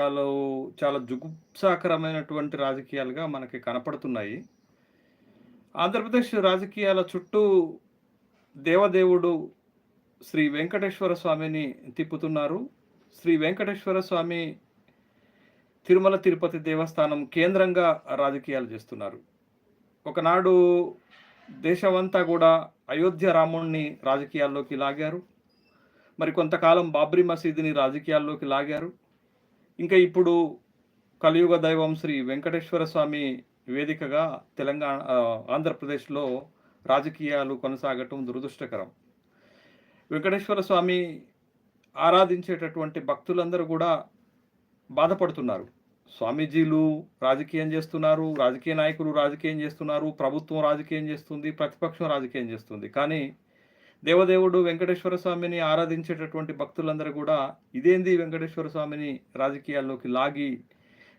రాజకీయాలు చాలా జుగుప్సాకరమైనటువంటి రాజకీయాలుగా మనకి కనపడుతున్నాయి. ఆంధ్రప్రదేశ్ రాజకీయాల చుట్టూ దేవదేవుడు శ్రీ వెంకటేశ్వర స్వామిని తిప్పుతున్నారు. శ్రీ వెంకటేశ్వర స్వామి తిరుమల తిరుపతి దేవస్థానం కేంద్రంగా రాజకీయాలు చేస్తున్నారు. ఒకనాడు దేశమంతా కూడా అయోధ్య రాముణ్ణి రాజకీయాల్లోకి లాగారు. మరి కొంతకాలం బాబ్రీ మసీదుని రాజకీయాల్లోకి లాగారు. ఇంకా ఇప్పుడు కలియుగ దైవం శ్రీ వెంకటేశ్వర స్వామి వేదికగా తెలంగాణ ఆంధ్రప్రదేశ్‌లో రాజకీయాలు కొనసాగటం దురదృష్టకరం. వెంకటేశ్వర స్వామి ఆరాధించేటటువంటి భక్తులందరూ కూడా బాధపడుతున్నారు. స్వామీజీలు రాజకీయం చేస్తున్నారు. రాజకీయ నాయకులు రాజకీయం చేస్తున్నారు. ప్రభుత్వం రాజకీయం చేస్తుంది. ప్రతిపక్షం రాజకీయం చేస్తుంది. కానీ దేవదేవుడు వెంకటేశ్వర స్వామిని ఆరాధించేటటువంటి భక్తులందరూ కూడా ఇదేంది వెంకటేశ్వర స్వామిని రాజకీయాల్లోకి లాగి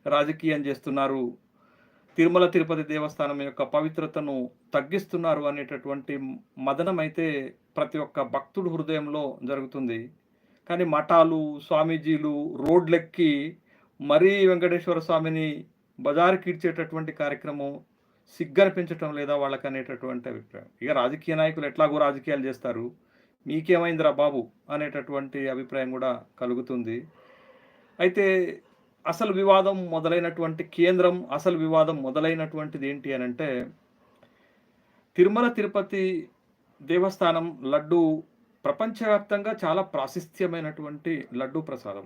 రాజకీయం చేస్తున్నారు. తిరుమల తిరుపతి దేవస్థానం యొక్క పవిత్రతను తగ్గిస్తున్నారు అనేటటువంటి మదనమైతే ప్రతి ఒక్క భక్తుడు హృదయంలో జరుగుతుంది. కానీ మఠాలు, స్వామీజీలు రోడ్లెక్కి మరీ వెంకటేశ్వర స్వామిని బజారు కీడ్చేటటువంటి కార్యక్రమం సిగ్గనిపించటం లేదా వాళ్ళకి అనేటటువంటి అభిప్రాయం. ఇక రాజకీయ నాయకులు ఎట్లాగో రాజకీయాలు చేస్తారు. మీకేమైందిరా బాబు! అనేటటువంటి అభిప్రాయం కూడా కలుగుతుంది. అయితే అసలు వివాదం మొదలైనటువంటి కేంద్రం, అసలు వివాదం మొదలైనటువంటిది ఏంటి అని అంటే తిరుమల తిరుపతి దేవస్థానం లడ్డు ప్రపంచవ్యాప్తంగా చాలా ప్రాశస్త్యమైనటువంటి లడ్డు ప్రసాదం.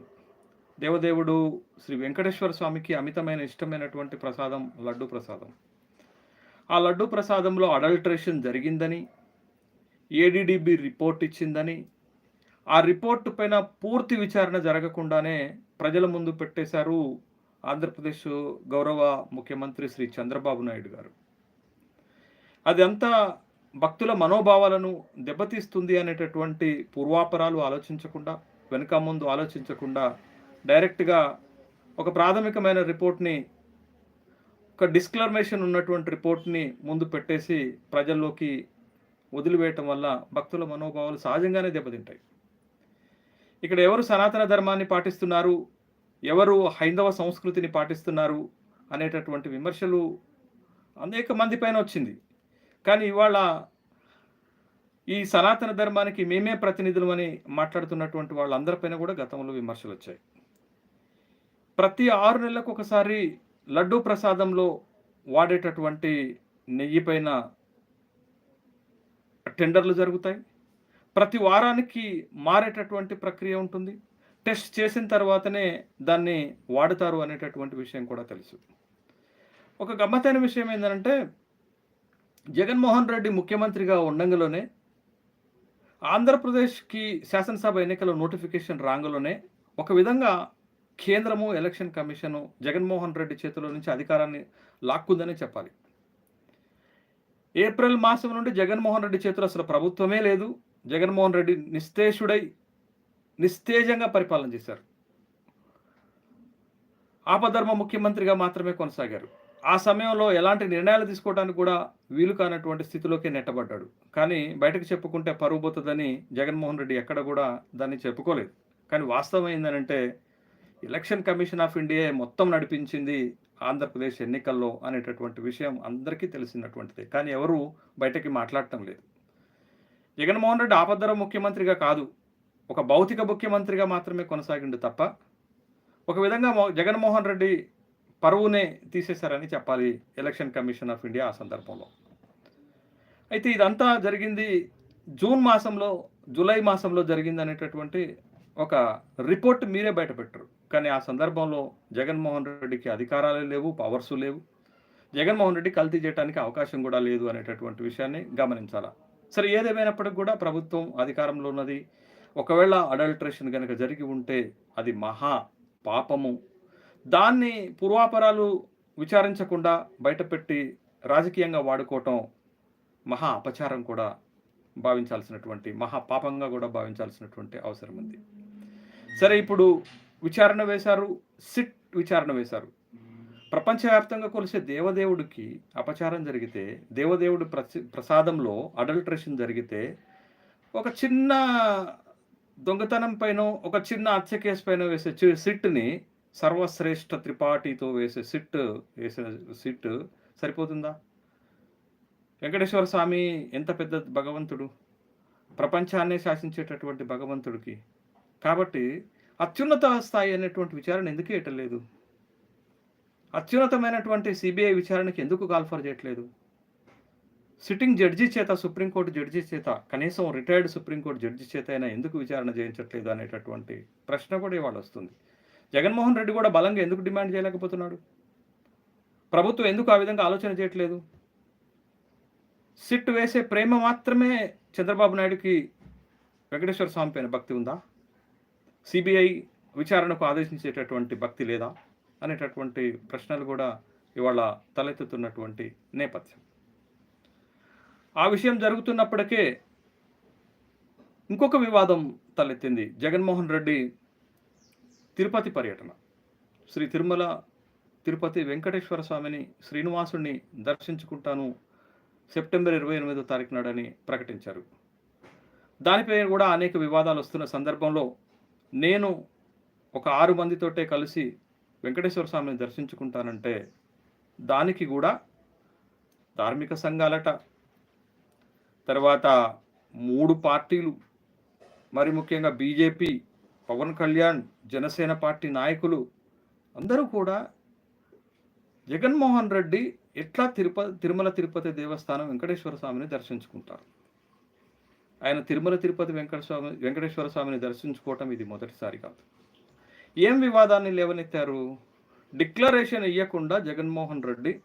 దేవదేవుడు శ్రీ వెంకటేశ్వర స్వామికి అమితమైన ఇష్టమైనటువంటి ప్రసాదం లడ్డు ప్రసాదం. ఆ లడ్డు ప్రసాదంలో అడల్టరేషన్ జరిగిందని, ఏడీడీబీ రిపోర్ట్ ఇచ్చిందని, ఆ రిపోర్ట్ పైన పూర్తి విచారణ జరగకుండానే ప్రజల ముందు పెట్టేశారు ఆంధ్రప్రదేశ్ గౌరవ ముఖ్యమంత్రి శ్రీ చంద్రబాబు నాయుడు గారు. అదంతా భక్తుల మనోభావాలను దెబ్బతీస్తుంది అనేటటువంటి పూర్వాపరాలు ఆలోచించకుండా, వెనుక ముందు ఆలోచించకుండా డైరెక్ట్‌గా ఒక ప్రాథమికమైన రిపోర్ట్‌ని ఒక డిస్క్లర్మేషన్ ఉన్నటువంటి రిపోర్ట్‌ని ముందు పెట్టేసి ప్రజల్లోకి వదిలివేయటం వల్ల భక్తుల మనోభావాలు సహజంగానే దెబ్బతింటాయి. ఇక్కడ ఎవరు సనాతన ధర్మాన్ని పాటిస్తున్నారు, ఎవరు హైందవ సంస్కృతిని పాటిస్తున్నారు అనేటటువంటి విమర్శలు అనేక మంది పైన వచ్చింది. కానీ ఇవాళ ఈ సనాతన ధర్మానికి మేమే ప్రతినిధులమని మాట్లాడుతున్నటువంటి వాళ్ళందరిపైన కూడా గతంలో విమర్శలు వచ్చాయి ప్రతి ఆరు నెలలకు ఒకసారి లడ్డూ ప్రసాదంలో వాడేటటువంటి నెయ్యి పైన టెండర్‌లు జరుగుతాయి. ప్రతి వారానికి మారేటటువంటి ప్రక్రియ ఉంటుంది. టెస్ట్ చేసిన తర్వాతనే దాన్ని వాడతారు అనేటటువంటి విషయం కూడా తెలుసు. ఒక గమ్మతైన విషయం ఏంటంటే జగన్మోహన్ రెడ్డి ముఖ్యమంత్రిగా ఉండంగలోనే ఆంధ్రప్రదేశ్‌కి శాసనసభ ఎన్నికల నోటిఫికేషన్ రాంగలోనే ఒక విధంగా కేంద్రము, ఎలక్షన్ కమిషను జగన్మోహన్ రెడ్డి చేతిలో నుంచి అధికారాన్ని లాక్కుందనే చెప్పాలి. ఏప్రిల్ మాసం నుండి జగన్మోహన్ రెడ్డి చేతిలో అసలు ప్రభుత్వమే లేదు. జగన్మోహన్ రెడ్డి నిస్తేషుడై, నిస్తేజంగా పరిపాలన చేశారు. ఆపధర్మ ముఖ్యమంత్రిగా మాత్రమే కొనసాగారు. ఆ సమయంలో ఎలాంటి నిర్ణయాలు తీసుకోవడానికి కూడా వీలు కానటువంటి స్థితిలోకి నెట్టబడ్డాడు. కానీ బయటకు చెప్పుకుంటే పరువు పోతుందని జగన్మోహన్ రెడ్డి ఎక్కడ కూడా దాన్ని చెప్పుకోలేదు. కానీ వాస్తవం ఏంటంటే ఎలక్షన్ కమిషన్ ఆఫ్ ఇండియా మొత్తం నడిపించింది ఆంధ్రప్రదేశ్ ఎన్నికల్లో అనేటటువంటి విషయం అందరికీ తెలిసినటువంటిది కానీ ఎవరు బయటకి మాట్లాడటం లేదు. జగన్మోహన్ రెడ్డి ఆపద్దర ముఖ్యమంత్రిగా కాదు. ఒక భౌతిక ముఖ్యమంత్రిగా మాత్రమే కొనసాగిండు తప్ప, ఒక విధంగా జగన్మోహన్ రెడ్డి పరువునే తీసేశారని చెప్పాలి ఎలక్షన్ కమిషన్ ఆఫ్ ఇండియా ఆ సందర్భంలో. అయితే ఇదంతా జరిగింది జూన్ మాసంలో, జూలై మాసంలో జరిగింది అనేటటువంటి ఒక రిపోర్ట్ మీరే బయటపెట్టారు. కానీ ఆ సందర్భంలో జగన్మోహన్ రెడ్డికి అధికారాలు లేవు, పవర్స్ లేవు. జగన్మోహన్ రెడ్డి కల్తీ చేయటానికి అవకాశం కూడా లేదు అనేటటువంటి విషయాన్ని గమనించాలా సరే ఏదేమైనప్పటికీ కూడా ప్రభుత్వం అధికారంలో ఉన్నది. ఒకవేళ అడల్టరేషన్ కనుక జరిగి ఉంటే అది మహా పాపము. దాన్ని పూర్వాపరాలు విచారించకుండా బయటపెట్టి రాజకీయంగా వాడుకోవటం మహా అపచారం కూడా భావించాల్సినటువంటి, మహా పాపంగా కూడా భావించాల్సినటువంటి అవసరం ఉంది. సరే ఇప్పుడు విచారణ వేశారు. సిట్ విచారణ వేశారు. ప్రపంచవ్యాప్తంగా కొలిసే దేవదేవుడికి అపచారం జరిగితే, దేవదేవుడి ప్రసి ప్రసాదంలో అడల్టరేషన్ జరిగితే, ఒక చిన్న దొంగతనం పైన ఒక చిన్న హత్య కేసు పైన వేసే సిట్‌ని సర్వశ్రేష్ఠ త్రిపాఠితో వేసే సిట్ వేసిన సిట్ సరిపోతుందా వెంకటేశ్వర స్వామి ఎంత పెద్ద భగవంతుడు ప్రపంచాన్నే శాసించేటటువంటి భగవంతుడికి కాబట్టి అత్యున్నత స్థాయి అనేటువంటి విచారణ ఎందుకు వేయటలేదు? అత్యున్నతమైనటువంటి సిబిఐ విచారణకి ఎందుకు కాల్ఫర్ చేయట్లేదు? సిట్టింగ్ జడ్జి చేత సుప్రీంకోర్టు జడ్జి చేత కనీసం రిటైర్డ్ సుప్రీంకోర్టు జడ్జి చేత అయినా ఎందుకు విచారణ చేయించట్లేదు అనేటటువంటి ప్రశ్న కూడా ఇవాళ వస్తుంది. జగన్మోహన్ రెడ్డి కూడా బలంగా ఎందుకు డిమాండ్ చేయలేకపోతున్నాడు? ప్రభుత్వం ఎందుకు ఆ విధంగా ఆలోచన చేయట్లేదు? సిట్ వేసే ప్రేమ మాత్రమే చంద్రబాబు నాయుడుకి వెంకటేశ్వర స్వామి పైన భక్తి ఉందా? సిబిఐ విచారణకు ఆదేశించేటటువంటి భక్తి లేదా అనేటటువంటి ప్రశ్నలు కూడా ఇవాళ తలెత్తుతున్నటువంటి నేపథ్యం. ఆ విషయం జరుగుతున్నప్పటికే ఇంకొక వివాదం తలెత్తింది. జగన్మోహన్ రెడ్డి తిరుపతి పర్యటన. శ్రీ తిరుమల తిరుపతి వెంకటేశ్వర స్వామిని శ్రీనివాసుని దర్శించుకుంటాను సెప్టెంబర్ ఇరవై ఎనిమిదో తారీఖు నాడని ప్రకటించారు. దానిపై కూడా అనేక వివాదాలు వస్తున్న సందర్భంలో నేను ఒక ఆరు మందితోటే కలిసి వెంకటేశ్వర స్వామిని దర్శించుకుంటానంటే దానికి కూడా ధార్మిక సంఘాలట. తర్వాత మూడు పార్టీలు మరి ముఖ్యంగా బీజేపీ పవన్ కళ్యాణ్ జనసేన పార్టీ నాయకులు అందరూ కూడా జగన్మోహన్ రెడ్డి ఎట్లా తిరుపతి తిరుమల తిరుపతి దేవస్థానం వెంకటేశ్వర స్వామిని దర్శించుకుంటారు? ఆయన తిరుమల తిరుపతి వెంకట స్వామి వెంకటేశ్వర స్వామిని దర్శించుకోవటం ఇది మొదటిసారి కాదు. ఏం వివాదాన్ని లేవనెత్తారు? డిక్లరేషన్ ఇవ్వకుండా జగన్మోహన్ రెడ్డి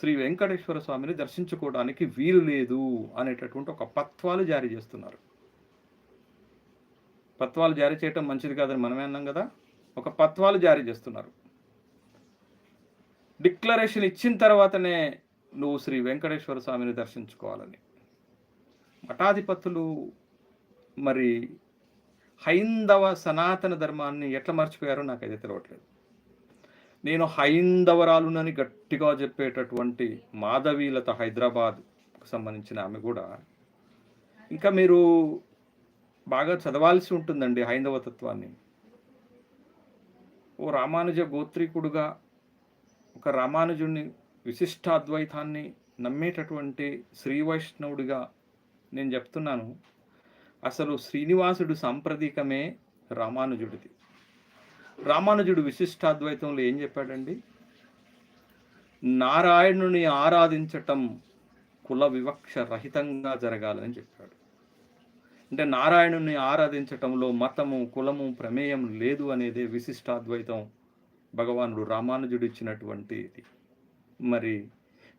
శ్రీ వెంకటేశ్వర స్వామిని దర్శించుకోవడానికి వీలు లేదు అనేటటువంటి ఒక పత్వాలు జారీ చేస్తున్నారు. పత్వాలు జారీ చేయటం మంచిది కాదని మనమే అన్నాం కదా? ఒక పత్వాలు జారీ చేస్తున్నారు. డిక్లరేషన్ ఇచ్చిన తర్వాతనే నువ్వు శ్రీ వెంకటేశ్వర స్వామిని దర్శించుకోవాలని. మఠాధిపతులు మరి హైందవ సనాతన ధర్మాన్ని ఎట్లా మర్చిపోయారో నాకైతే తెలియట్లేదు నేను హైందవరాలునని గట్టిగా చెప్పేటటువంటి మాధవీలత హైదరాబాద్కు సంబంధించిన ఆమె కూడా ఇంకా మీరు బాగా చదవాల్సి ఉంటుందండి హైందవ తత్వాన్ని. ఓ రామానుజ గోత్రీకుడుగా ఒక రామానుజుడిని విశిష్టాద్వైతాన్ని నమ్మేటటువంటి శ్రీ వైష్ణవుడిగా నేను చెప్తున్నాను. అసలు శ్రీనివాసుడు సాంప్రదికమే రామానుజుడిది. రామానుజుడు విశిష్టాద్వైతంలో ఏం చెప్పాడండి? నారాయణుని ఆరాధించటం కుల వివక్ష రహితంగా జరగాలని చెప్పాడు. అంటే నారాయణుని ఆరాధించటంలో మతము కులము ప్రమేయం లేదు అనేదే విశిష్టాద్వైతం భగవానుడు రామానుజుడు ఇచ్చినటువంటి ఇది మరి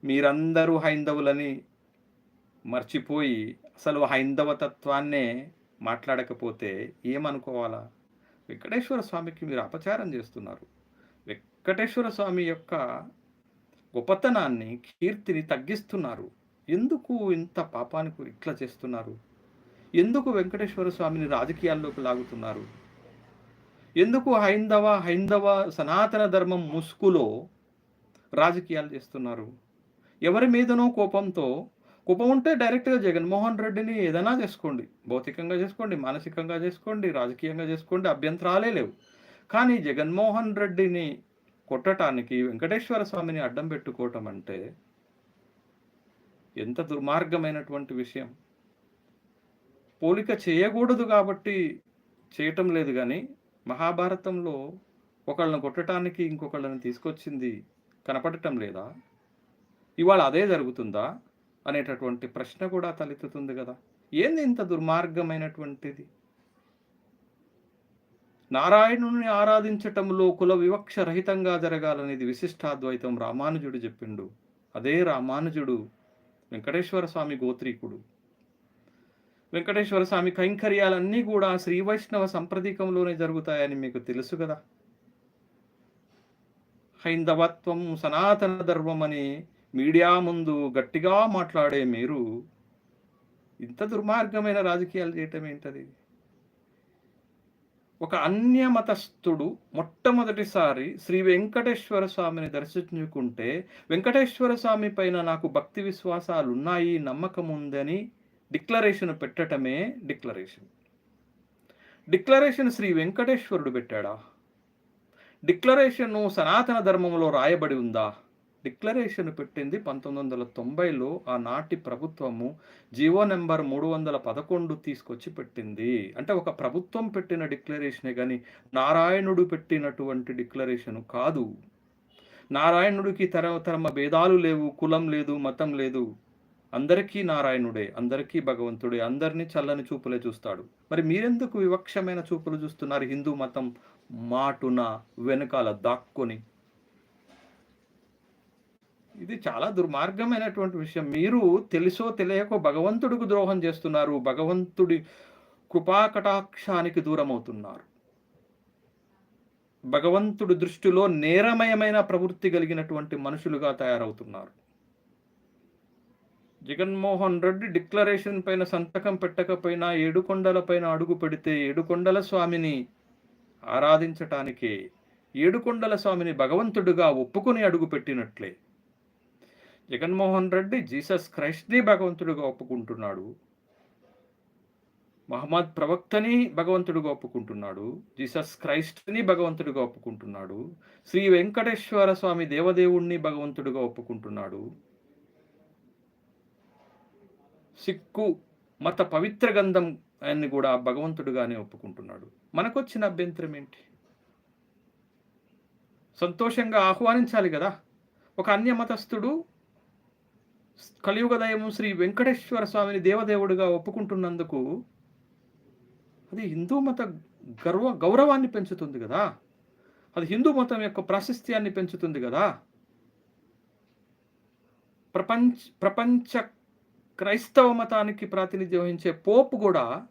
మీరందరూ హైందవులని మర్చిపోయి అసలు హైందవతత్వాన్నే మాట్లాడకపోతే ఏమనుకోవాలా? వెంకటేశ్వర స్వామికి మీరు అపచారం చేస్తున్నారు. వెంకటేశ్వర స్వామి యొక్క గొప్పతనాన్ని కీర్తిని తగ్గిస్తున్నారు. ఎందుకు ఇంత పాపానికి ఇట్లా చేస్తున్నారు? ఎందుకు వెంకటేశ్వర స్వామిని రాజకీయాల్లోకి లాగుతున్నారు? ఎందుకు హైందవ హైందవ సనాతన ధర్మం ముసుగులో రాజకీయాలు చేస్తున్నారు? ఎవరి మీదనో కోపంతో కోపం ఉంటే డైరెక్ట్గా జగన్మోహన్ రెడ్డిని ఏదైనా చేసుకోండి. భౌతికంగా చేసుకోండి మానసికంగా చేసుకోండి రాజకీయంగా చేసుకోండి అభ్యంతరాలే లేవు. కానీ జగన్మోహన్ రెడ్డిని కొట్టడానికి వెంకటేశ్వర స్వామిని అడ్డం పెట్టుకోవటం అంటే ఎంత దుర్మార్గమైనటువంటి విషయం. పోలిక చేయకూడదు కాబట్టి చేయటం లేదు కానీ మహాభారతంలో ఒకళ్ళని కొట్టడానికి ఇంకొకళ్ళని తీసుకొచ్చింది కనపడటం లేదా? ఇవాళ అదే జరుగుతుందా? అనేటటువంటి ప్రశ్న కూడా తలెత్తుతుంది కదా. ఏంది ఇంత దుర్మార్గమైనటువంటిది? నారాయణుని ఆరాధించటంలో కుల వివక్ష రహితంగా జరగాలనేది విశిష్టాద్వైతం రామానుజుడు చెప్పిండు. అదే రామానుజుడు వెంకటేశ్వర స్వామి గోత్రీకుడు. వెంకటేశ్వర స్వామి కైంకర్యాలన్నీ కూడా శ్రీ వైష్ణవ సంప్రదీకంలోనే జరుగుతాయని మీకు తెలుసు కదా. హైందవత్వం సనాతన ధర్మం అని మీడియా ముందు గట్టిగా మాట్లాడే మీరు ఇంత దుర్మార్గమైన రాజకీయాలు చేయటం ఏంటది? ఒక అన్యమతస్థుడు మొట్టమొదటిసారి శ్రీ వెంకటేశ్వర స్వామిని దర్శించుకుంటే వెంకటేశ్వర స్వామి పైన నాకు భక్తి విశ్వాసాలు ఉన్నాయి నమ్మకం ఉందని డిక్లరేషన్ పెట్టటమే డిక్లరేషన్. డిక్లరేషన్ శ్రీ వెంకటేశ్వరుడు పెట్టాడా? డిక్లరేషన్ సనాతన ధర్మంలో రాయబడి ఉందా? డిక్లరేషన్ పెట్టింది పంతొమ్మిది వందల తొంభైలో ఆనాటి ప్రభుత్వము. జీవో నెంబర్ మూడు వందల పదకొండు తీసుకొచ్చి పెట్టింది. అంటే ఒక ప్రభుత్వం పెట్టిన డిక్లరేషనే కానీ నారాయణుడు పెట్టినటువంటి డిక్లరేషన్ కాదు. నారాయణుడికి తర తరమ భేదాలు లేవు కులం లేదు మతం లేదు. అందరికీ నారాయణుడే అందరికీ భగవంతుడే అందరినీ చల్లని చూపులే చూస్తాడు. మరి మీరెందుకు వివక్షమైన చూపులు చూస్తున్నారు హిందూ మతం మాటున వెనకాల దాక్కొని? ఇది చాలా దుర్మార్గమైనటువంటి విషయం. మీరు తెలుసో తెలియకో భగవంతుడికి ద్రోహం చేస్తున్నారు. భగవంతుడి కృపాకటాక్షానికి దూరం అవుతున్నారు భగవంతుడి దృష్టిలో నేరమయమైన ప్రవృత్తి కలిగినటువంటి మనుషులుగా తయారవుతున్నారు. జగన్మోహన్ రెడ్డి డిక్లరేషన్ పైన సంతకం పెట్టకపోయినా ఏడుకొండల పైన అడుగు పెడితే ఏడుకొండల స్వామిని ఆరాధించటానికే ఏడుకొండల స్వామిని భగవంతుడిగా ఒప్పుకొని అడుగు పెట్టినట్లే. జగన్మోహన్ రెడ్డి జీసస్ క్రైస్ట్ని భగవంతుడిగా ఒప్పుకుంటున్నాడు. మహమ్మద్ ప్రవక్తని భగవంతుడిగా ఒప్పుకుంటున్నాడు. జీసస్ క్రైస్ట్ని భగవంతుడిగా ఒప్పుకుంటున్నాడు. శ్రీ వెంకటేశ్వర స్వామి దేవదేవుణ్ణి భగవంతుడిగా ఒప్పుకుంటున్నాడు. సిక్కు మత పవిత్ర గంధం ఆయన్ని కూడా భగవంతుడుగానే ఒప్పుకుంటున్నాడు. మనకొచ్చిన అభ్యంతరం ఏంటి? సంతోషంగా ఆహ్వానించాలి కదా. ఒక అన్య మతస్థుడు కలియుగదయము శ్రీ వెంకటేశ్వర స్వామిని దేవదేవుడిగా ఒప్పుకుంటున్నందుకు అది హిందూ మత గర్వ గౌరవాన్ని పెంచుతుంది కదా. అది హిందూ మతం యొక్క ప్రాశస్త్యాన్ని పెంచుతుంది కదా. ప్రపంచ ప్రపంచ క్రైస్తవ మతానికి ప్రాతినిధ్యం వహించే పోపు కూడా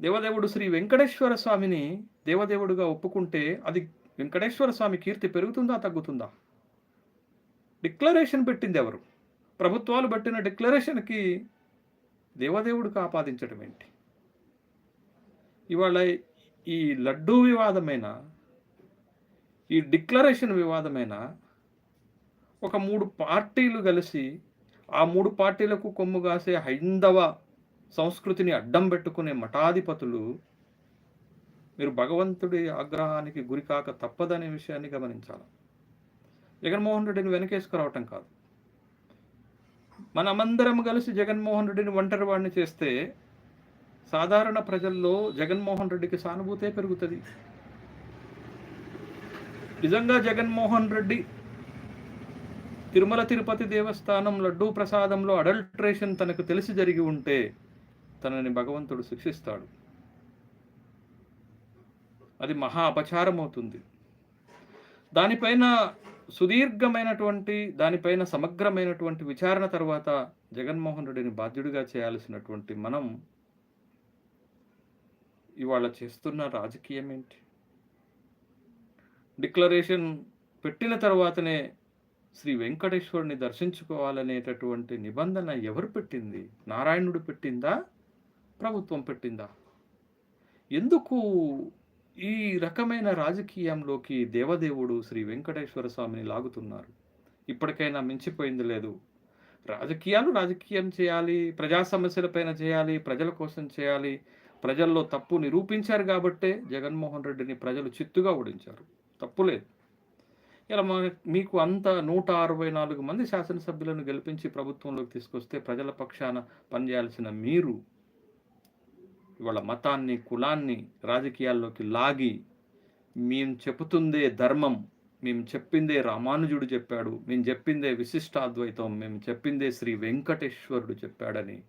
దేవదేవుడు శ్రీ వెంకటేశ్వర స్వామిని దేవదేవుడుగా ఒప్పుకుంటే అది వెంకటేశ్వర స్వామి కీర్తి పెరుగుతుందా తగ్గుతుందా? డిక్లరేషన్ పెట్టింది ఎవరు? ప్రభుత్వాలు పెట్టిన డిక్లరేషన్కి దేవదేవుడికి ఆపాదించడం ఏంటి? ఇవాళ ఈ లడ్డూ వివాదమైన ఈ డిక్లరేషన్ వివాదమైన ఒక మూడు పార్టీలు కలిసి ఆ మూడు పార్టీలకు కొమ్ము కాసే హైందవ సంస్కృతిని అడ్డం పెట్టుకునే మఠాధిపతులు మీరు భగవంతుడి ఆగ్రహానికి గురికాక తప్పదనే విషయాన్ని గమనించాలి? జగన్మోహన్ రెడ్డిని వెనకేసుకురావటం కాదు. మనమందరం కలిసి జగన్మోహన్ రెడ్డిని ఒంటరి వాడిని చేస్తే సాధారణ ప్రజల్లో జగన్మోహన్ రెడ్డికి సానుభూతే పెరుగుతుంది. నిజంగా జగన్మోహన్ రెడ్డి తిరుమల తిరుపతి దేవస్థానం లడ్డూ ప్రసాదంలో అడల్ట్రేషన్ తనకు తెలిసి జరిగి ఉంటే తనని భగవంతుడు శిక్షిస్తాడు. అది మహా అపచారం అవుతుంది దానిపైన సుదీర్ఘమైనటువంటి దానిపైన సమగ్రమైనటువంటి విచారణ తర్వాత జగన్మోహన్ రెడ్డిని బాధ్యుడిగా చేయాల్సినటువంటి మనం ఇవాళ చేస్తున్న రాజకీయం ఏంటి? డిక్లరేషన్ పెట్టిన తర్వాతనే శ్రీ వెంకటేశ్వరుని దర్శించుకోవాలనేటటువంటి నిబంధన ఎవరు పెట్టింది? నారాయణుడు పెట్టిందా? ప్రభుత్వం పెట్టిందా? ఎందుకు ఈ రకమైన రాజకీయంలోకి దేవదేవుడు శ్రీ వెంకటేశ్వర స్వామిని లాగుతున్నారు. ఇప్పటికైనా మించిపోయింది లేదు. రాజకీయాలు రాజకీయం చేయాలి ప్రజా సమస్యలపైన చేయాలి ప్రజల కోసం చేయాలి. ప్రజల్లో తప్పు నిరూపించారు కాబట్టే జగన్మోహన్ రెడ్డిని ప్రజలు చిత్తుగా ఓడించారు. తప్పులేదు ఇలా మీకు అంత నూట అరవై నాలుగు మంది శాసనసభ్యులను గెలిపించి ప్రభుత్వంలోకి తీసుకొస్తే ప్రజల పక్షాన పనిచేయాల్సిన మీరు ఇవాళ మతాన్ని కులాన్ని రాజకీయాల్లోకి లాగి మేము చెబుతుందే ధర్మం మేము చెప్పిందే రామానుజుడు చెప్పాడు మేము చెప్పిందే విశిష్టాద్వైతం మేము చెప్పిందే శ్రీ వెంకటేశ్వరుడు చెప్పాడని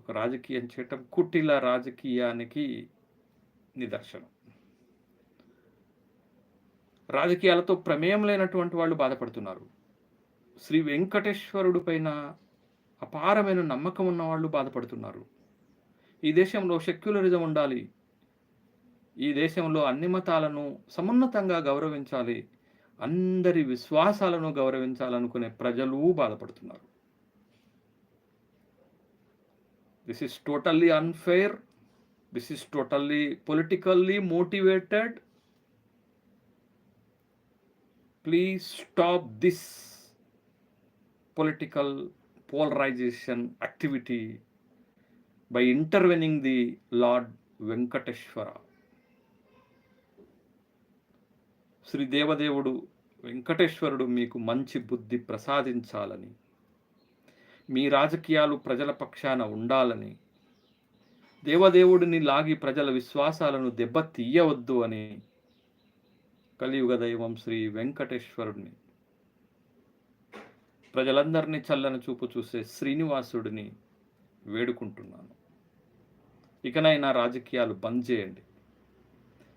ఒక రాజకీయం చేయటం కుటిల రాజకీయానికి నిదర్శనం. రాజకీయాలతో ప్రమేయం లేనటువంటి వాళ్ళు బాధపడుతున్నారు. శ్రీ వెంకటేశ్వరుడు పైన అపారమైన నమ్మకం ఉన్నవాళ్ళు బాధపడుతున్నారు. ఈ దేశంలో సెక్యులరిజం ఉండాలి. ఈ దేశంలో అన్ని మతాలను సమున్నతంగా గౌరవించాలి. అందరి విశ్వాసాలను గౌరవించాలనుకునే ప్రజలు బాధపడుతున్నారు. This is totally unfair this is totally politically motivated please stop this political polarisation activity by intervening the lord Venkateswara Shri దేవదేవుడు వెంకటేశ్వరుడు మీకు మంచి బుద్ధి ప్రసాదించాలని మీ రాజకీయాలు ప్రజల పక్షాన ఉండాలని దేవదేవుడిని లాగి ప్రజల విశ్వాసాలను దెబ్బతీయవద్దు అని కలియుగ దైవం శ్రీ వెంకటేశ్వరుడిని ప్రజలందరినీ చల్లని చూపు చూసే శ్రీనివాసుడిని వేడుకుంటున్నాను. ఇకనైనా రాజకీయాలు బంద్ చేయండి.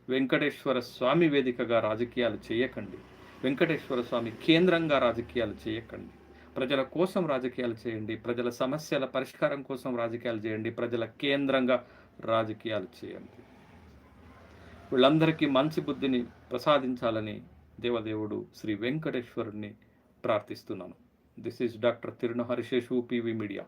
వెంకటేశ్వర స్వామి వేదికగా రాజకీయాలు చేయకండి. వెంకటేశ్వర స్వామి కేంద్రంగా రాజకీయాలు చేయకండి. ప్రజల కోసం రాజకీయాలు చేయండి. ప్రజల సమస్యల పరిష్కారం కోసం రాజకీయాలు చేయండి. ప్రజల కేంద్రంగా రాజకీయాలు చేయండి. వీళ్ళందరికీ మంచి బుద్ధిని ప్రసాదించాలని దేవదేవుడు శ్రీ వెంకటేశ్వరుణ్ణి ప్రార్థిస్తున్నాను. This is doctor Tirunaharisheshu PV media